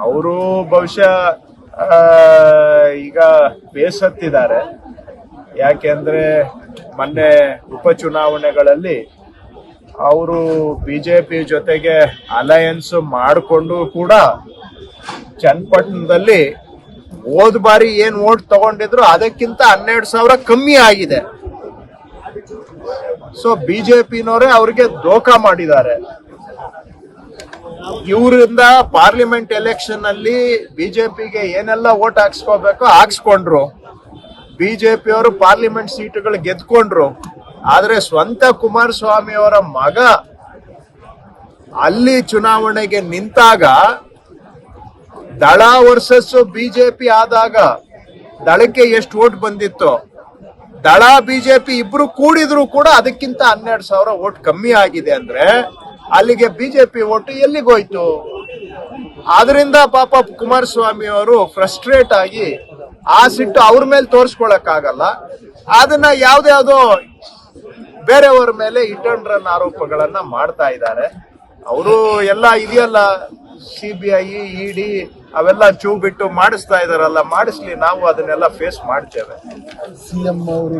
ಅವರು ಬಹುಶಃ ಈಗ ಬೇಸತ್ತಿದ್ದಾರೆ. ಯಾಕೆಂದ್ರೆ ಮೊನ್ನೆ ಉಪಚುನಾವಣೆಗಳಲ್ಲಿ ಅವರು ಬಿಜೆಪಿ ಜೊತೆಗೆ ಅಲಯನ್ಸ್ ಮಾಡಿಕೊಂಡು ಕೂಡ ಚನ್ನಪಟ್ಟಣದಲ್ಲಿ ಹೋದ ಬಾರಿ ಏನ್ ಓಟ್ ತಗೊಂಡಿದ್ರು ಅದಕ್ಕಿಂತ ಹನ್ನೆರಡು ಸಾವಿರ ಕಮ್ಮಿ ಆಗಿದೆ. ಸೊ ಬಿಜೆಪಿನವರೇ ಅವ್ರಿಗೆ ದೋಖಾ ಮಾಡಿದ್ದಾರೆ. ಇವರಿಂದ ಪಾರ್ಲಿಮೆಂಟ್ ಎಲೆಕ್ಷನ್ ಅಲ್ಲಿ ಬಿಜೆಪಿಗೆ ಏನೆಲ್ಲ ಓಟ್ ಹಾಕ್ಸ್ಕೋಬೇಕು ಹಾಕ್ಸ್ಕೊಂಡ್ರು. ಬಿಜೆಪಿ ಅವರು ಪಾರ್ಲಿಮೆಂಟ್ ಸೀಟುಗಳು ಗೆದ್ಕೊಂಡ್ರು. ಆದ್ರೆ ಸ್ವಂತ ಕುಮಾರಸ್ವಾಮಿ ಅವರ ಮಗ ಅಲ್ಲಿ ಚುನಾವಣೆಗೆ ನಿಂತಾಗ ದಳ ವರ್ಸಸ್ ಬಿಜೆಪಿ ಆದಾಗ ದಳಕ್ಕೆ ಎಷ್ಟು ಓಟ್ ಬಂದಿತ್ತು, ದಳ ಬಿಜೆಪಿ ಇಬ್ರು ಕೂಡಿದ್ರು ಕೂಡ ಅದಕ್ಕಿಂತ ಹನ್ನೆರಡು ಸಾವಿರ ಓಟ್ ಕಮ್ಮಿ ಆಗಿದೆ ಅಂದ್ರೆ ಅಲ್ಲಿಗೆ ಬಿಜೆಪಿ ಓಟು ಎಲ್ಲಿಗೋಯ್ತು ಆದ್ರಿಂದ ಪಾಪ ಕುಮಾರಸ್ವಾಮಿ ಅವರು ಫ್ರಸ್ಟ್ರೇಟ್ ಆಗಿ ಆ ಸಿಟ್ಟು ಅವ್ರ ಮೇಲೆ ತೋರಿಸ್ಕೊಳಕ್ ಆಗಲ್ಲ ಅದನ್ನ ಯಾವ್ದ್ಯಾವ್ದೋ ಬೇರೆಯವರ ಮೇಲೆ ಇಟನ್ ರನ್ ಆರೋಪಗಳನ್ನ ಮಾಡ್ತಾ ಇದ್ದಾರೆ. ಅವರು ಎಲ್ಲ ಇದೆಯಲ್ಲ ಸಿ ಬಿ ಐ ಇಡಿ ಅವೆಲ್ಲ ಚೂ ಬಿಟ್ಟು ಮಾಡಿಸ್ತಾ ಇದಾರಲ್ಲ ಮಾಡಿಸ್ಲಿ, ನಾವು ಅದನ್ನೆಲ್ಲ ಫೇಸ್ ಮಾಡ್ತೇವೆ. ಸಿಎಂ ಅವರು